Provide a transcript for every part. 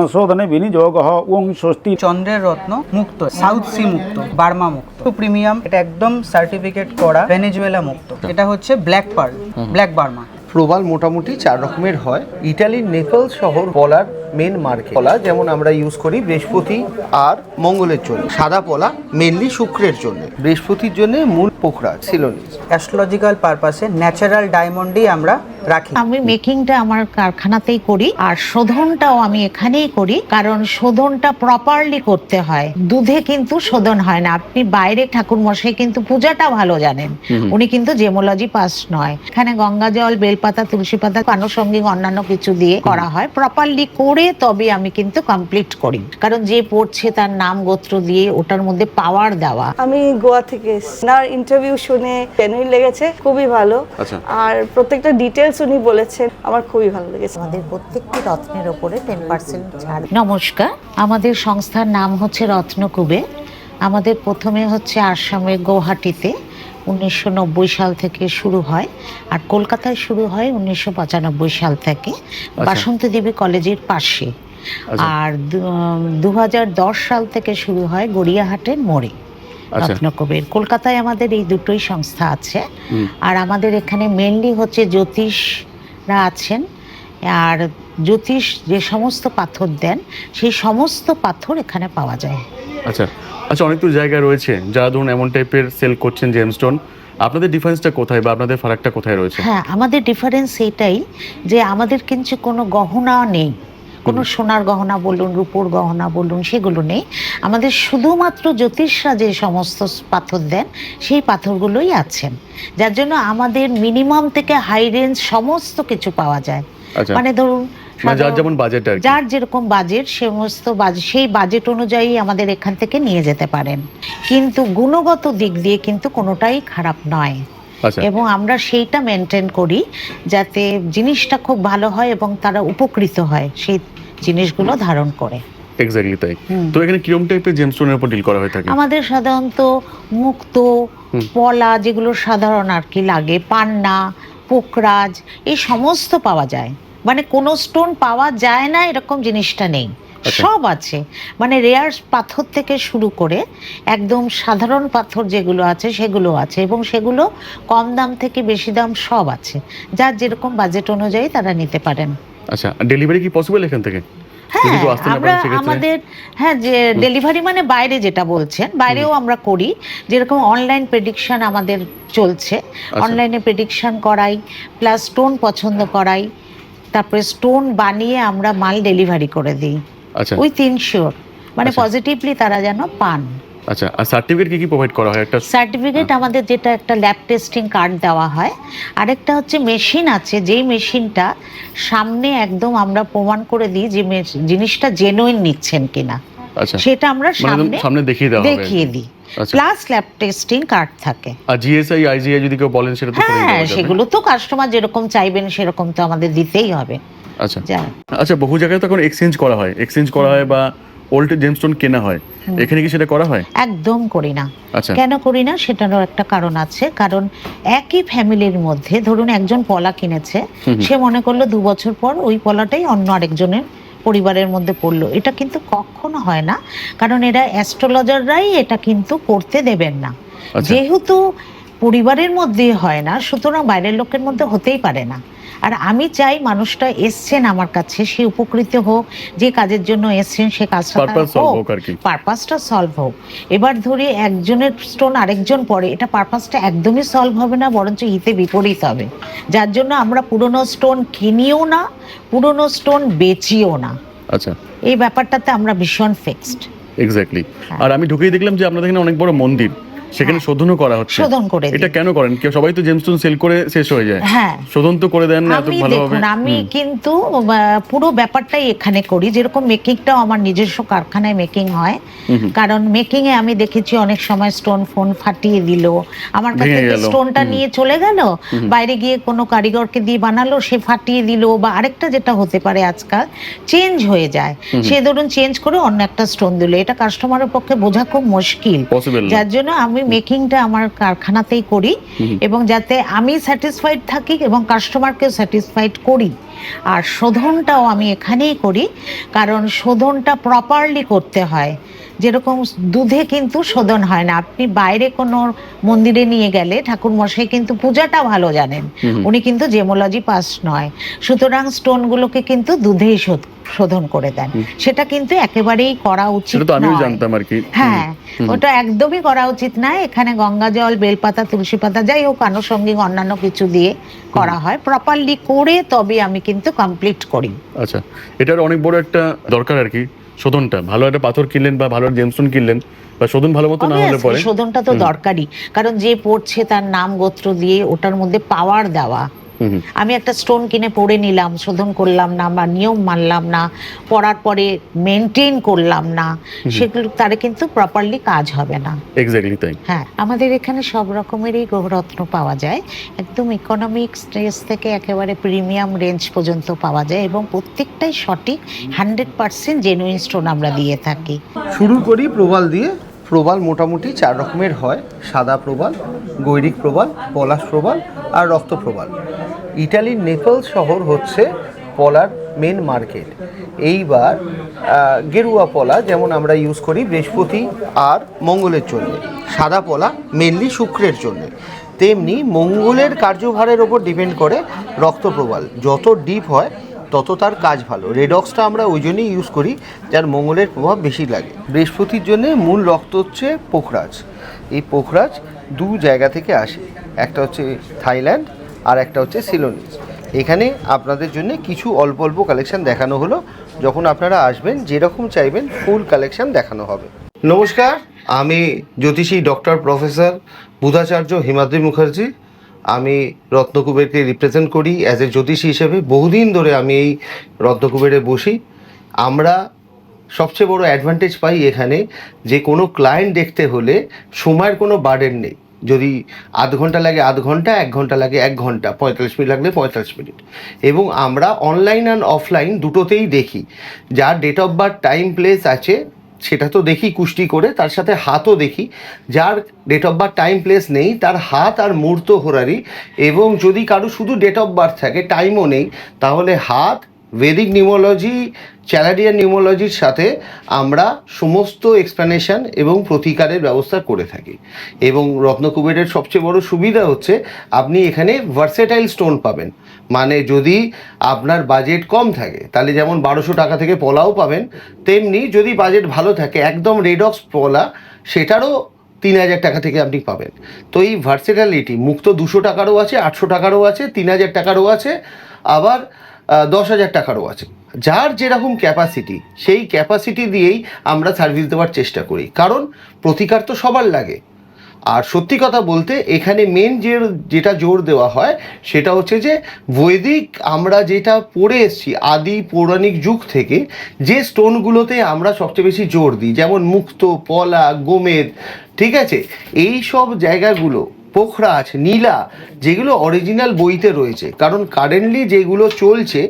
সংশোধনে বিনিযোগ ওং স্বস্তি। চন্দ্রের রত্ন মুক্ত সাউথ সি মুক্ত বার্মা মুক্ত। প্রিমিয়াম এটা একদম সার্টিফিকেট করা ভেনেজুয়েলা মুক্ত। এটা হচ্ছে ব্ল্যাক পার্ল ব্ল্যাক বার্মা। প্রবাল মোটামুটি চার রকমের হয়। ইটালির নেপাল শহর বলার মেন মার্কেট পলা যেমন আমরা ইউজ করি বৃহস্পতি আর মঙ্গলের জন্য। সাদা পলা মেনলি শুক্রের জন্য। বৃহস্পতির জন্য মূল পোখরা সিলোনিস অ্যাস্ট্রোলজিক্যাল পারপাসে ন্যাচারাল ডায়মন্ডই আমরা রাখি। আমি মেকিংটা আমার কারখানাতেই করি আর শোধনটাও আমি এখানেই করি কারণ শোধনটা প্রপারলি করতে হয়। দুধে কিন্তু শোধন হয় না। আপনি বাইরে ঠাকুর মশাই কিন্তু পূজাটা ভালো জানেন। উনি কিন্তু জেমোলজি পাস নয়। এখানে গঙ্গা জল বেলপাতা তুলসী পাতা আনুষঙ্গিক অন্যান্য কিছু দিয়ে করা হয়। প্রপারলি করে তবে আমি কিন্তু কমপ্লিট করি। কারণ যে পড়ছে তার নাম গোত্র দিয়ে ওটার মধ্যে পাওয়ার দেওয়া। আমি গোয়া থেকে। ওনার ইন্টারভিউ শুনে জেনুইন লেগেছে খুবই ভালো। আচ্ছা। আর প্রত্যেকটা ডিটেলস উনি বলেছেন আমার খুবই ভালো লেগেছে। আমাদের প্রত্যেকটি রত্নের ওপরে টেন পার্সেন্ট ছাড়। নমস্কার আমাদের সংস্থার নাম হচ্ছে রত্নকুবে আমাদের প্রথমে হচ্ছে আসামে গৌহাটিতে উনিশশো নব্বই সাল থেকে শুরু হয় আর কলকাতায় শুরু হয় উনিশশো পঁচানব্বই সাল থেকে বাসন্তী দেবী কলেজের পাশে। আচ্ছা। আর দু হাজার দশ সাল থেকে শুরু হয় গড়িয়াহাটের মোড়ে আচ্ছা। রত্নকবের। কলকাতায় আমাদের এই দুটোই সংস্থা আছে। আর আমাদের এখানে মেনলি হচ্ছে জ্যোতিষরা আছেন। আর জ্যোতিষ যে সমস্ত পাথর দেন সেই সমস্ত পাথর এখানে পাওয়া যায়। আচ্ছা। আচ্ছা অনেক তো জায়গা রয়েছে যারা ধরুন এমন টাইপের সেল করছেন জেমস্টোন আপনাদের ডিফারেন্সটা কোথায় বা আপনাদের ফারাকটা কোথায় রয়েছে? হ্যাঁ আমাদের ডিফারেন্স এটাই যে আমাদের কিন্তু কোনো গহনা নেই। কোনো সোনার গহনা বলুন রূপোর গহনা বলুন সেগুলো নেই। আমাদের শুধুমাত্র জ্যোতিষরা যে সমস্ত পাথর দেন সেই পাথরগুলোই আছেন। যার জন্য আমাদের মিনিমাম থেকে হাই রেঞ্জ সমস্ত কিছু পাওয়া যায়। আচ্ছা। মানে ধরুন যার যেমন বাজেট আর যার যেরকম বাজেট সমস্ত সেই বাজেট অনুযায়ী আমাদের এখান থেকে নিয়ে যেতে পারেন। কিন্তু গুণগত দিক দিয়ে কিন্তু কোনোটাই খারাপ নয়। আচ্ছা। এবং আমরা সেইটা মেনটেন করি যাতে জিনিসটা খুব ভালো হয় এবং তারা উপকৃত হয় সেই জিনিসগুলো ধারণ করে। এক্স্যাক্টলি তাই। তো এখানে কিরম টাইপের জেমস্টোনের উপর ডিল করা হয়ে থাকে? আমাদের সাধারণত মুক্ত পলা যেগুলো সাধারণ আর কি লাগে পান্না পোকরাজ এই সমস্ত পাওয়া যায়। মানে কোনো স্টোন পাওয়া যায় না এরকম জিনিসটা নেই। আচ্ছা। সব আছে। মানে রেয়ার পাথর থেকে শুরু করে একদম সাধারণ পাথর যেগুলো আছে সেগুলো আছে এবং সেগুলো কম দাম থেকে বেশি দাম সব আছে। যার যেরকম বাজেট অনুযায়ী তারা নিতে পারেন। আচ্ছা ডেলিভারি কি পসিবল এখান থেকে? হ্যাঁ আমরা আমাদের হ্যাঁ যে ডেলিভারি মানে বাইরে যেটা বলছেন বাইরেও আমরা করি। যেরকম অনলাইন প্রেডিকশন আমাদের চলছে। আচ্ছা। অনলাইনে প্রেডিকশন করাই প্লাস স্টোন পছন্দ করাই। তারপরে স্টোন বানিয়ে আমরা মাল ডেলিভারি করে দিই। আচ্ছা। উইথ ইনশিওর মানে আচ্ছা। পজিটিভলি তারা যেন পান। আচ্ছা আর সার্টিফিকেট কি কি প্রোভাইড করা হয়? একটা সার্টিফিকেট আমাদের যেটা একটা ল্যাব টেস্টিং কার্ড দেওয়া হয়। আরেকটা হচ্ছে মেশিন আছে যেই মেশিনটা সামনে একদম আমরা প্রমাণ করে দিই যে জিনিসটা জেনুইন নিচ্ছেন কিনা। আচ্ছা সেটা আমরা মানে সামনে সামনে দেখিয়ে দেওয়া দেখিয়ে দিই। আচ্ছা। প্লাস ল্যাব টেস্টিং কার্ড থাকে। আর জিএসআই আইজিআই যদি কেউ বলেন সেটা তো হ্যাঁ সেগুলো তো কাস্টমার যেরকম চাইবেন সেরকম তো আমাদের দিতেই হবে। আচ্ছা। আচ্ছা বহু জায়গায় তো এখন এক্সচেঞ্জ করা হয়। এক্সচেঞ্জ করা হয় বা ওল্ড জেমস্টোন কেনা হয়। এখানে কি সেটা করা হয়? একদম করি না। আচ্ছা। কেন করি না? সেটারও একটা কারণ আছে। কারণ একই ফ্যামিলির মধ্যে ধরুন একজন পলা কিনেছে সে মনে করল দু বছর পর ওই পলাটাই অন্য আরেকজনের পরিবারের মধ্যে পড়ল। এটা কিন্তু কখনো হয় না। কারণ এরা অ্যাস্ট্রোলজাররাই এটা কিন্তু করতে দেবেন না। আচ্ছা। যেহেতু পরিবারের মধ্যে হয় না সুতরাং বাইরের লোকের মধ্যে হতেই পারে না। আর আমি চাই মানুষটা এসছেন আমার কাছে সে উপকৃত হোক যে কাজের জন্য এসছেন সে কাজটা হোক পারপাসটা সলভ হোক। এবার ধরে একজনের স্টোন আরেকজন পড়ে এটা পারপাসটা একদমই সলভ হবে না বরঞ্চ হিতে বিপরীত হবে। যার জন্য আমরা পুরনো স্টোন কিনিও না পুরনো স্টোন বেচিও না। আচ্ছা। এই ব্যাপারটাতে আমরা ভীষণ ফিক্সড এক্স্যাক্টলি। আর আমি ঢুকেই দেখলাম যে আপনাদের এখানে অনেক বড় মন্দির। সেখানে শোধনও করা হচ্ছে। শোধন করে এটা কেন করেন? কেউ সবাই তো জেমস্টোন সেল করে শেষ হয়ে যায়। হ্যাঁ। শোধন তো করে দেন না এত ভালোভাবে। আমি কিন্তু পুরো ব্যাপারটাই এখানে করি। যেরকম মেকিংটাও আমার নিজস্ব কারখানায় মেকিং হয়। কারণ মেকিং এ আমি দেখেছি অনেক সময় স্টোন ফোন ফাটিয়ে দিল। আমার কাছে স্টোনটা নিয়ে চলে গেল। বাইরে গিয়ে কোনো কারিগরকে দিয়ে বানালো সে ফাটিয়ে দিল বা আরেকটা যেটা হতে পারে আজকাল চেঞ্জ হয়ে যায়। সে ধরুন চেঞ্জ করে অন্য একটা স্টোন দিল। এটা কাস্টমারের পক্ষে বোঝা খুব মুশকিল। যার জন্য আমি আমি মেকিংটা আমার কারখানাতেই করি এবং যাতে আমি স্যাটিসফাইড থাকি এবং কাস্টমারকেও স্যাটিসফাইড করি। আর শোধনটাও আমি এখানেই করি কারণ শোধনটা প্রপারলি করতে হয়। যেরকম দুধে কিন্তু শোধন হয় না। আপনি বাইরে কোনো মন্দিরে নিয়ে গেলে ঠাকুর মশাই কিন্তু পূজাটা ভালো জানেন। উনি কিন্তু জেমোলজি পাস নয়। সুতরাং স্টোনগুলোকে কিন্তু দুধেই শোধ শোধন করে দেন। সেটা কিন্তু একেবারেই করা উচিত আমিও জানতাম আর কি। হ্যাঁ ওটা একদমই করা উচিত না এখানে গঙ্গা জল বেলপাতা তুলসী পাতা যাই হোক আনুষঙ্গিক অন্যান্য কিছু দিয়ে করা হয়। প্রপারলি করে তবে আমি কিন্তু কমপ্লিট করি। আচ্ছা এটার অনেক বড় একটা দরকার আর কি শোধনটা। ভালো একটা পাথর কিনলেন বা ভালো জেমস্টোন কিনলেন বা শোধন ভালো মতো না হলে পরে। শোধনটা তো দরকারি কারণ যে পড়ছে তার নাম গোত্র দিয়ে ওটার মধ্যে পাওয়ার দেওয়া। আমি একটা স্টোন কিনে পড়ে নিলাম শোধন করলাম না বা নিয়ম মানলাম না পড়ার পরে মেনটেন করলাম না সেগুলো তারে কিন্তু প্রপারলি কাজ হবে না। এক্স্যাক্টলি তাই। হ্যাঁ আমাদের এখানে সব রকমেরই গ্রহরত্ন পাওয়া যায়। একদম ইকোনমিক স্টেজ থেকে একেবারে প্রিমিয়াম রেঞ্জ পর্যন্ত পাওয়া যায় এবং প্রত্যেকটাই সঠিক হান্ড্রেড পার্সেন্ট জেনুইন স্টোন আমরা দিয়ে থাকি। শুরু করি প্রবাল দিয়ে। প্রবাল মোটামুটি চার রকমের হয়। সাদা প্রবাল গৈরিক প্রবাল পলাশ প্রবাল আর রক্ত প্রবাল। ইটালির নেপলস শহর হচ্ছে পলার মেন মার্কেট এইবার গেরুয়া পলা যেমন আমরা ইউজ করি বৃহস্পতি আর মঙ্গলের জন্য। সাদা পলা মেনলি শুক্রের জন্য। তেমনি মঙ্গলের কার্যভারের ওপর ডিপেন্ড করে রক্ত প্রবাল। যত ডিপ হয়, তত তার কাজ ভালো। রেডক্সটা আমরা ওই জন্যই ইউজ করি, যার মঙ্গলের প্রভাব বেশি লাগে। বৃহস্পতির জন্য মূল রক্ত হচ্ছে পোখরাজ। এই পোখরাজ দু জায়গা থেকে আসে। একটা হচ্ছে থাইল্যান্ড আর একটা হচ্ছে সিলোনিস এখানে আপনাদের জন্য কিছু অল্প অল্প কালেকশন দেখানো হলো। যখন আপনারা আসবেন, যেরকম চাইবেন ফুল কালেকশন দেখানো হবে। নমস্কার, আমি জ্যোতিষী ডক্টর প্রফেসর বুধাচার্য হিমাদ্রি মুখার্জি। আমি রত্নকুবেরকে রিপ্রেজেন্ট করি অ্যাজ এ জ্যোতিষী হিসেবে। বহুদিন ধরে আমি এই রত্নকুবেরে বসি। আমরা সবচেয়ে বড় অ্যাডভান্টেজ পাই এখানে যে কোনো ক্লায়েন্ট দেখতে হলে সময়ের কোনো বার্ডেন নেই। যদি আধ ঘণ্টা লাগে আধ ঘণ্টা, এক ঘণ্টা লাগে এক ঘণ্টা, পঁয়তাল্লিশ মিনিট লাগলে পঁয়তাল্লিশ মিনিট। এবং আমরা অনলাইন অ্যান্ড অফলাইন দুটোতেই দেখি। যার date of birth time place আছে, সেটা তো দেখি কুষ্টি করে, তার সাথে হাতও দেখি। যার date of birth time place নেই, তার হাত আর মূর্ত হোরারি এবং যদি কারও শুধু ডেট অফ বার্থ থাকে টাইমও নেই, তাহলে হাত ভেদিক নিউমোলজি চ্যালাডিয়ান নিউমোলজির সাথে আমরা সমস্ত এক্সপ্লানেশন এবং প্রতিকারের ব্যবস্থা করে থাকি। এবং রত্নকুবেরের সবচেয়ে বড় সুবিধা হচ্ছে, আপনি এখানে ভার্সেটাইল স্টোন পাবেন। মানে যদি আপনার বাজেট কম থাকে, তাহলে যেমন বারোশো টাকা থেকে পলাও পাবেন, তেমনি যদি বাজেট ভালো থাকে, একদম রেডক্স পলা, সেটারও তিন হাজার টাকা থেকে আপনি পাবেন। তো এই ভার্সেটালিটি মুক্ত দুশো টাকারও আছে, আটশো টাকারও আছে, তিন হাজার টাকারও আছে, আবার দশ হাজার টাকারও আছে। যার যেরকম ক্যাপাসিটি সেই ক্যাপাসিটি দিয়েই আমরা সার্ভিস দেওয়ার চেষ্টা করি। কারণ প্রতিকার তো সবার লাগে। আর সত্যি কথা বলতে, এখানে মেন যে, যেটা জোর দেওয়া হয়, সেটা হচ্ছে যে, বৈদিক আমরা যেটা পড়ে এসছি, আদি পৌরাণিক যুগ থেকে, যে স্টোনগুলোতে আমরা সবচেয়ে বেশি জোর দিই, যেমন মুক্ত, পলা, গোমেদ, ঠিক আছে? এই সব জায়গাগুলো পোখরাজ নীলা, যেগুলো অরিজিনাল বইতে রয়েছে। কারণ কারেন্টলি যেগুলো চলছে,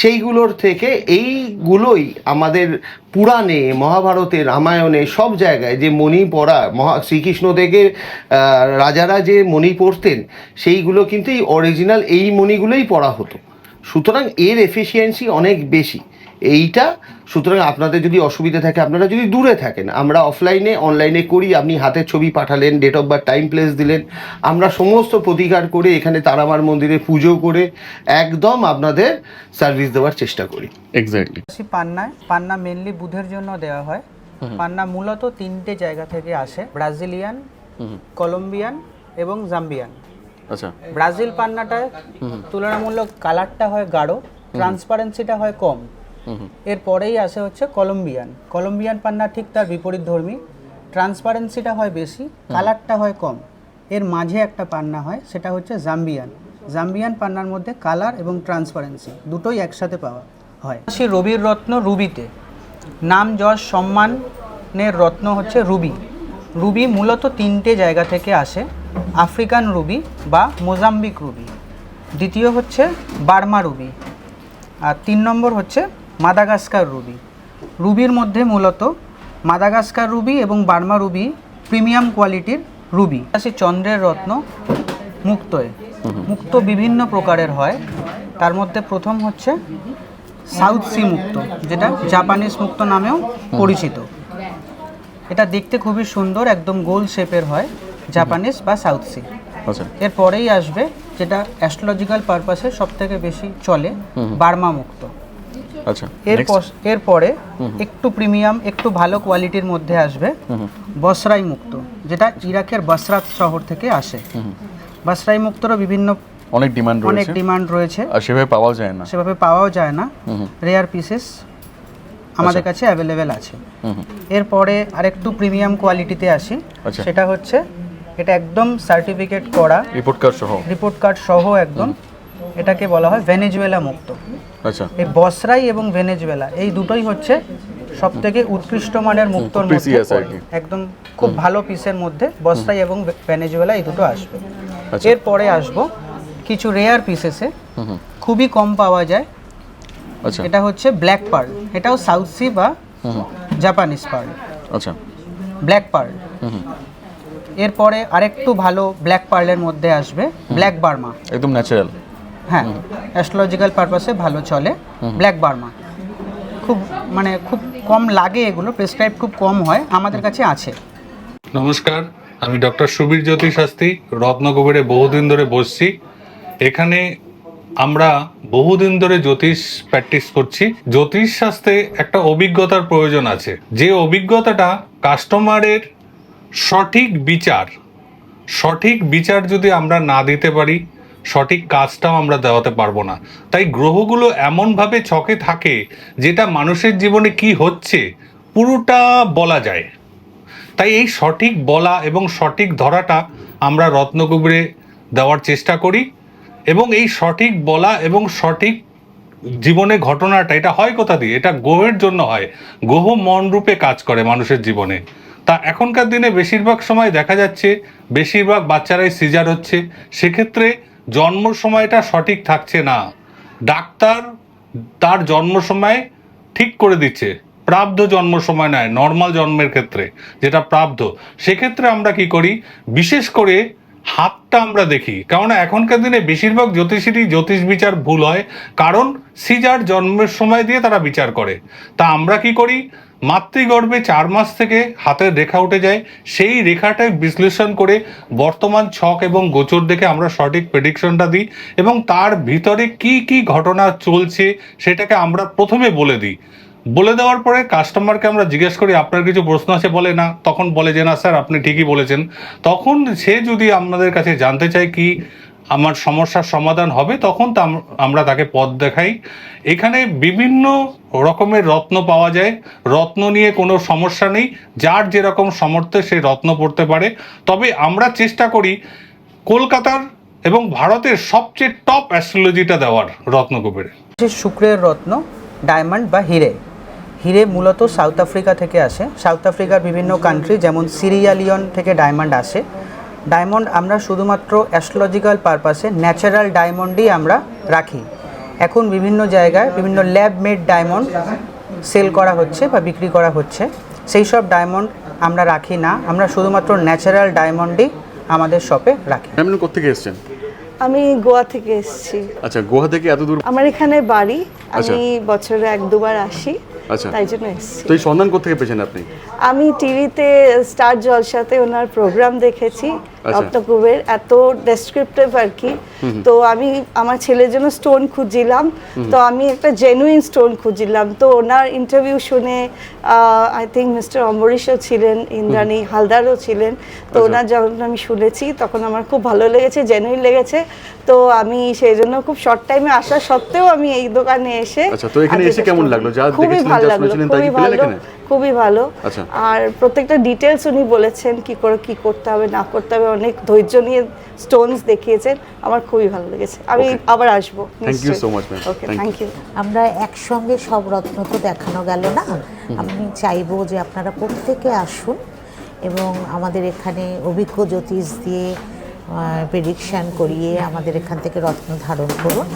সেইগুলোর থেকে এইগুলোই আমাদের পুরাণে, মহাভারতে, রামায়ণে, সব জায়গায় যে মণি পড়া, মহা, শ্রীকৃষ্ণ থেকে রাজারা যে মণি পড়তেন, সেইগুলো কিন্তু এই অরিজিনাল এই মণিগুলোই পড়া হতো। সুতরাং এর এফিসিয়েন্সি অনেক বেশি। এইটা সুতরাং আপনাদের যদি অসুবিধা থাকে আপনারা যদি দূরে থাকেন আমরা অফলাইনে অনলাইনে করি আপনি হাতের ছবি পাঠালেন date of birth time place দিলেন আমরা সমস্ত প্রতিকার করে এখানে তারামার মন্দিরে পুজো করে একদম আপনাদের সার্ভিস দেওয়ার চেষ্টা করি। এক্স্যাক্টলি আসি পান্নায়। পান্না মেনলি বুধের জন্য দেওয়া হয়। পান্না মূলত তিনটে জায়গা থেকে আসে ব্রাজিলিয়ান কলম্বিয়ান এবং জাম্বিয়ান। আচ্ছা। ব্রাজিল পান্নাটায় তুলনামূলক কালারটা হয় গাঢ় ট্রান্সপারেন্সিটা হয় কম। এরপরেই আসে হচ্ছে কলম্বিয়ান। কলম্বিয়ান পান্না ঠিক তার বিপরীত ধর্মী। ট্রান্সপারেন্সিটা হয় বেশি কালারটা হয় কম। এর মাঝে একটা পান্না হয় সেটা হচ্ছে জাম্বিয়ান। জাম্বিয়ান পান্নার মধ্যে কালার এবং ট্রান্সপারেন্সি দুটোই একসাথে পাওয়া হয়। সে রবির রত্ন রুবিতে। নাম যশ সম্মানের রত্ন হচ্ছে রুবি। রুবি মূলত তিনটে জায়গা থেকে আসে আফ্রিকান রুবি বা মোজাম্বিক রুবি। দ্বিতীয় হচ্ছে বার্মা রুবি। আর তিন নম্বর হচ্ছে মাদাগাস্কার রুবি। রুবির মধ্যে মূলত মাদাগাস্কার রুবি এবং বার্মা রুবি প্রিমিয়াম কোয়ালিটির রুবি। আসি চন্দ্রের রত্ন মুক্তয়ে। মুক্ত বিভিন্ন প্রকারের হয়। তার মধ্যে প্রথম হচ্ছে সাউথ সি মুক্ত যেটা জাপানিজ মুক্ত নামেও পরিচিত। এটা দেখতে খুবই সুন্দর একদম গোল শেপের হয় জাপানিজ বা সাউথ সি। আচ্ছা। এরপরেই আসবে যেটা অ্যাস্ট্রোলজিক্যাল পারপাসে সব থেকে বেশি চলে বার্মা মুক্ত। আচ্ছা এর next? পস- এরপরে একটু প্রিমিয়াম একটু ভালো কোয়ালিটির মধ্যে আসবে বসরাই মুক্ত যেটা ইরাকের বসরাত শহর থেকে আসে। বসরাই মুক্তরও বিভিন্ন অনেক ডিমান্ড অনেক ডিমান্ড রয়েছে। আর সেভাবে পাওয়াও যায় না। সেভাবে পাওয়াও যায় না। রেয়ার পিসেস আমাদের কাছে অ্যাভেলেবেল আছে। এরপরে আরেকটু প্রিমিয়াম কোয়ালিটিতে আসি। আচ্ছা। সেটা হচ্ছে এটা একদম সার্টিফিকেট করা রিপোর্ট কার্ড সহ। রিপোর্ট কার্ড সহ একদম। এটাকে বলা হয় ভেনেজুয়েলা মুক্ত। আচ্ছা। এই বসরাই এবং ভেনেজুয়েলা এই দুটোই হচ্ছে সব থেকে উৎকৃষ্ট মানের মুক্তর মধ্যে। একদম খুব ভালো পিসের মধ্যে বসরাই এবং ভেনেজুয়েলা এই দুটো আসবে। আচ্ছা। এরপরে আসব কিছু রেয়ার পিসেসে। খুবই কম পাওয়া যায়। আচ্ছা। এটা হচ্ছে ব্ল্যাক পার্ল এটাও সাউথ সি বা। জাপানিজ পার্ল আচ্ছা। Black pearl. এরপরে আরেকটু ভালো ব্ল্যাক পার্লের মধ্যে আসবে ব্ল্যাক বার্মা একদম ন্যাচারাল হ্যাঁ অ্যাস্ট্রোলজিক্যাল পারপাসে ভালো চলে। ব্ল্যাক বার্মা খুব মানে খুব কম লাগে এগুলো প্রেসক্রাইব খুব কম হয় আমাদের কাছে আছে। নমস্কার আমি ডক্টর সুবীর জ্যোতি শাস্ত্রী রত্নকুবেরে বহুদিন ধরে বসছি। এখানে আমরা বহুদিন ধরে জ্যোতিষ প্র্যাকটিস করছি। জ্যোতিষ শাস্ত্রে একটা অভিজ্ঞতার প্রয়োজন আছে। যে অভিজ্ঞতাটা কাস্টমারের সঠিক বিচার সঠিক বিচার যদি আমরা না দিতে পারি সঠিক কাজটাও আমরা দেওয়াতে পারব না। তাই গ্রহগুলো এমনভাবে ছকে থাকে যেটা মানুষের জীবনে কি হচ্ছে, পুরোটা বলা যায়। তাই এই সঠিক বলা এবং সঠিক ধরাটা আমরা রত্নকুবরে দেওয়ার চেষ্টা করি এবং এই সঠিক বলা এবং সঠিক জীবনে ঘটনাটা, এটা হয় কোথা দিয়ে? এটা গ্রহের জন্য হয়। গ্রহ মন রূপে কাজ করে মানুষের জীবনে। তা এখনকার দিনে বেশিরভাগ সময় দেখা যাচ্ছে, বেশিরভাগ বাচ্চারাই সিজার হচ্ছে। সেক্ষেত্রে জন্ম সময়টা সঠিক থাকছে না। ডাক্তার তার জন্ম সময় ঠিক করে দিচ্ছে। প্রাপ্ত জন্ম সময় নয় নর্মাল জন্মের ক্ষেত্রে যেটা প্রাব্ধ সেক্ষেত্রে আমরা কি করি? বিশেষ করে হাতটা আমরা দেখি। কেননা এখনকার দিনে বেশিরভাগ জ্যোতিষীরই জ্যোতিষ বিচার ভুল হয়। কারণ সিজার জন্মের সময় দিয়ে তারা বিচার করে। তা আমরা কি করি? মাতৃগর্ভে চার মাস থেকে হাতের রেখা উঠে যায়। সেই রেখাটাই বিশ্লেষণ করে বর্তমান ছক এবং গোচর দেখে আমরা সঠিক প্রেডিকশনটা দিই এবং তার ভিতরে কি কি ঘটনা চলছে সেটাকে আমরা প্রথমে বলে দিই। বলে দেওয়ার পরে কাস্টমারকে আমরা জিজ্ঞেস করি, আপনার কিছু প্রশ্ন আছে? বলে, না। তখন বলে যে, না স্যার, আপনি ঠিকই বলেছেন। তখন সে যদি আমাদের কাছে জানতে চায় কি আমার সমস্যার সমাধান হবে, তখন তা আমরা তাকে পথ দেখাই। এখানে বিভিন্ন রকমের রত্ন পাওয়া যায়। রত্ন নিয়ে কোনো সমস্যা নেই। যার যেরকম সামর্থ্যে সে রত্ন পড়তে পারে। তবে আমরা চেষ্টা করি কলকাতার এবং ভারতের সবচেয়ে টপ অ্যাস্ট্রোলজিটা দেওয়ার রত্নকুবেরে শুক্রের রত্ন ডায়মন্ড বা হিরে। হিরে মূলত সাউথ আফ্রিকা থেকে আসে। সাউথ আফ্রিকার বিভিন্ন কান্ট্রি যেমন সিরিয়ালিয়ন থেকে ডায়মন্ড আসে। ডায়মন্ড আমরা শুধুমাত্র অ্যাস্ট্রোলজিক্যাল পারপাসে ন্যাচারাল ডায়মন্ডই আমরা রাখি। এখন বিভিন্ন জায়গায় বিভিন্ন ল্যাব মেড ডায়মন্ড সেল করা হচ্ছে বা বিক্রি করা হচ্ছে। সেই সব ডায়মন্ড আমরা রাখি না আমরা শুধুমাত্র ন্যাচারাল ডায়মন্ডই আমাদের শপে রাখি। আপনি কোথেকে এসেছেন? আমি গোয়া থেকে এসেছি। আচ্ছা গোয়া থেকে এত দূর? আমার এখানে বাড়ি। আচ্ছা। আমি বছরে এক দুবার আসি। আচ্ছা। তাই জন্য এসেছি। তো এই সন্ধান কোথেকে পেয়েছেন আপনি? আমি টিভিতে স্টার জলসাতে ওনার প্রোগ্রাম দেখেছি আচ্ছা। রত্নকুবের এত ডেসক্রিপটিভ আর কি। তো আমি আমার ছেলের জন্য স্টোন খুঁজছিলাম তো আমি একটা জেনুইন স্টোন খুঁজছিলাম তো ওনার ইন্টারভিউ শুনে আই থিঙ্ক মিস্টার অম্বরীশও ছিলেন ইন্দ্রাণী হালদারও ছিলেন। তো আচ্ছা। ওনার যখন আমি শুনেছি তখন আমার খুব ভালো লেগেছে জেনুইন লেগেছে। তো আমি সেই জন্য খুব শর্ট টাইমে আসা সত্ত্বেও আমি এই দোকানে এসে আচ্ছা, তো এখানে এসে কেমন লাগল? যা দেখেছিলেন, ভালো লাগল খুবই ভালো খুবই ভালো। আচ্ছা। আর প্রত্যেকটা ডিটেলস উনি বলেছেন কি করে কি করতে হবে না করতে হবে অনেক ধৈর্য নিয়ে স্টোনস দেখিয়েছেন আমার খুবই ভালো লেগেছে। আমি আবার আসব Thank you so much, ma'am. Okay thank you আমরা একসঙ্গে সব রত্ন তো দেখানো গেল না? আমি চাইব যে আপনারা প্রত্যেকে আসুন এবং আমাদের এখানে অভিজ্ঞ জ্যোতিষ দিয়ে প্রেডিকশান করিয়ে আমাদের এখান থেকে রত্ন ধারণ করুন।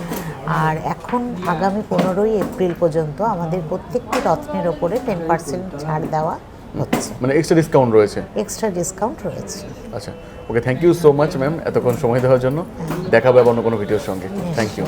আর এখন আগামী পনেরোই এপ্রিল পর্যন্ত আমাদের প্রত্যেকটি রত্নের ওপরে টেন পার্সেন্ট ছাড় দেওয়া হচ্ছে। মানে এক্সট্রা ডিসকাউন্ট রয়েছে? এক্সট্রা ডিসকাউন্ট রয়েছে। আচ্ছা okay thank you so much ma'am এতক্ষণ সময় দেওয়ার জন্য। দেখাবো আবার অন্য কোনো ভিডিওর সঙ্গে। Thank you